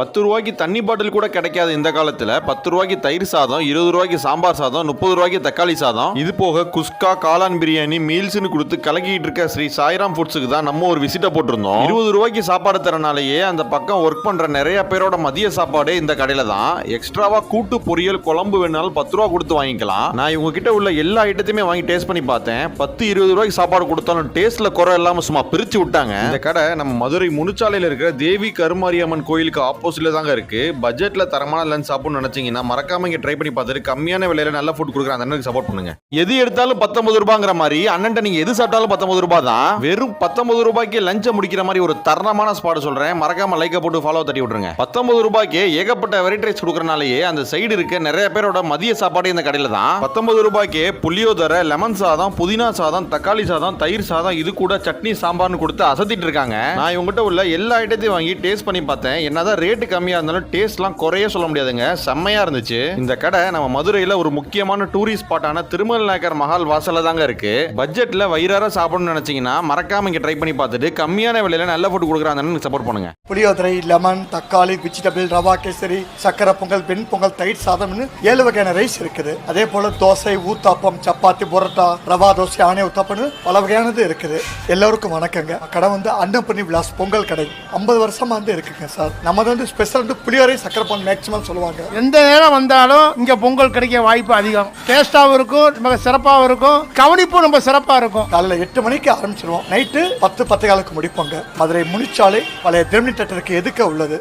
பத்து ரூபாய்க்கு தண்ணி பாட்டில் கூட கிடைக்காது இந்த காலத்துல. பத்து ரூபாய்க்கு தயிர் சாதம் இருபது ரூபாய்க்கு சாம்பார் சாதம் முப்பது ரூபாய்க்கு தக்காளி சாதம். இது போக குஸ்கா காளான் பிரியாணி மீல்ஸ்னு கொடுத்து கலக்கிட்டு இருக்க ஸ்ரீ சாய்ராம் ஃபுட்ஸுக்கு தான் நம்ம ஒரு விசிட்ட போட்டிருந்தோம். இருபது ரூபாய்க்கு சாப்பாடு தரனாலேயே அந்த பக்கம் ஒர்க் பண்ற நிறைய பேரோட மதிய சாப்பாடு இந்த கடையில தான். எக்ஸ்ட்ராவா கூட்டு பொரியல் குழம்பு வேணாலும் பத்து ரூபா கொடுத்து வாங்கிக்கலாம். நான் இவங்க கிட்ட உள்ள எல்லா ஐட்டத்தையுமே வாங்கி டேஸ்ட் பண்ணி பார்த்தேன். பத்து இருபது ரூபாய்க்கு சாப்பாடு கொடுத்தாலும் டேஸ்ட்ல குறை இல்லாம சும்மா பிரிச்சு விட்டாங்க. இந்த கடை நம்ம மதுரை முனுச்சாலையில் இருக்கிற தேவி கருமாரியம்மன் கோயிலுக்கு ஆப்போசிட்டில் தாங்க இருக்குது பட்ஜெட்டில் தரமான லஞ்ச் சாப்பிட்னு நினச்சிங்கன்னா மறக்காம இங்கே ட்ரை பண்ணி பார்த்துட்டு கம்மியான விலையில் நல்ல ஃபுட் கொடுக்குற அந்த அண்ணனுக்கு சப்போர்ட் பண்ணுங்க. எது எடுத்தாலும் பத்தொன்பது ரூபாங்கிற மாதிரி அண்ணன்ட்ட நீங்கள் எது சாப்பிட்டாலும் பத்தொன்பது ரூபா தான். வெறும் பத்தொன்பது ரூபாய்க்கு லஞ்சை முடிக்கிற மாதிரி ஒரு தரமான ஸ்பாட் சொல்கிறேன் மறக்காம லைக்கை போட்டு ஃபாலோ தட்டி விட்டுருங்க. பத்தொன்பது ரூபாய்க்கு ஏகப்பட்ட வெரைட்டி ரைஸ் கொடுக்கறனாலேயே அந்த சைடு இருக்க நிறைய பேரோட மதிய சாப்பாடு இந்த கடையில் தான். பத்தொன்பது ரூபாய்க்கு புளியோதரை லெமன் சாதம் புதினா சாதம் தக்காளி சாதம் தயிர் சாதம் இது கூட சட்னி சாம்பார்னு கொடுத்து அசத்திட்டு இருக்காங்க. நான் இவங்ககிட்ட உள்ள எல்லா ஐட்டத்தையும் வாங்கி டேஸ்ட் பண்ணி பார்த்தேன். என்னதான் ரேட்டு கம்மியாக இருந்தாலும் டேஸ்ட்லாம் குறைய சொல்ல முடியாதுங்க. செம்மையா இருந்துச்சு. இந்த கடை நம்ம மதுரையில் ஒரு முக்கியமான டூரிஸ்ட் ஸ்பாட்டான திருமல் நாயக்கர் மஹால் வாசலில் தாங்க இருக்கு. பட்ஜெட்டில் வயிறார சாப்பிடணும்னு நினச்சிங்கன்னா மறக்காம இங்கே ட்ரை பண்ணி பார்த்துட்டு கம்மியான விலையில நல்ல ஃபுட் கொடுக்குறாங்கன்னு சப்போர்ட் பண்ணுங்க. புளியோதரை லெமன் தக்காளி வெஜிடபிள் ரவா கேசரி சக்கரை பொங்கல் வெண் பொங்கல் தயிர் சாதம்னு ஏழு வகையான ரைஸ் இருக்குது. அதே போல தோசை ஊத்தாப்பம் சப்பாத்தி பொரோட்டா ரவா தோசை ஆணை ஊத்தாப்பம்னு பல வகையானது இருக்குது. எல்லோருக்கும் வணக்கங்க. கடை வந்து அன்னப்பண்ணி விலாஸ் பொங்கல் கடை. ஐம்பது வருஷமா வந்து இருக்குங்க சார். நம்ம வந்து ஸ்பெஷல் வந்து புளியோரை சக்கரை பொங்கல் மேக்ஸிமம் சொல்லுவாங்க. எந்த நேரம் வந்தாலும் இங்க பொங்கல் கிடைக்க வாய்ப்பு அதிகம். டேஸ்டாவும் இருக்கும் ரொம்ப சிறப்பாகவும் இருக்கும். கவனிப்பும் ரொம்ப சிறப்பா இருக்கும். காலையில் எட்டு மணிக்கு ஆரம்பிச்சிருவோம். நைட்டு பத்து பத்து காலுக்கு முடிப்போங்க. மதுரை முனிச்சாலை பழைய திருமணி தட்டருக்கு எதுக்க உள்ளது?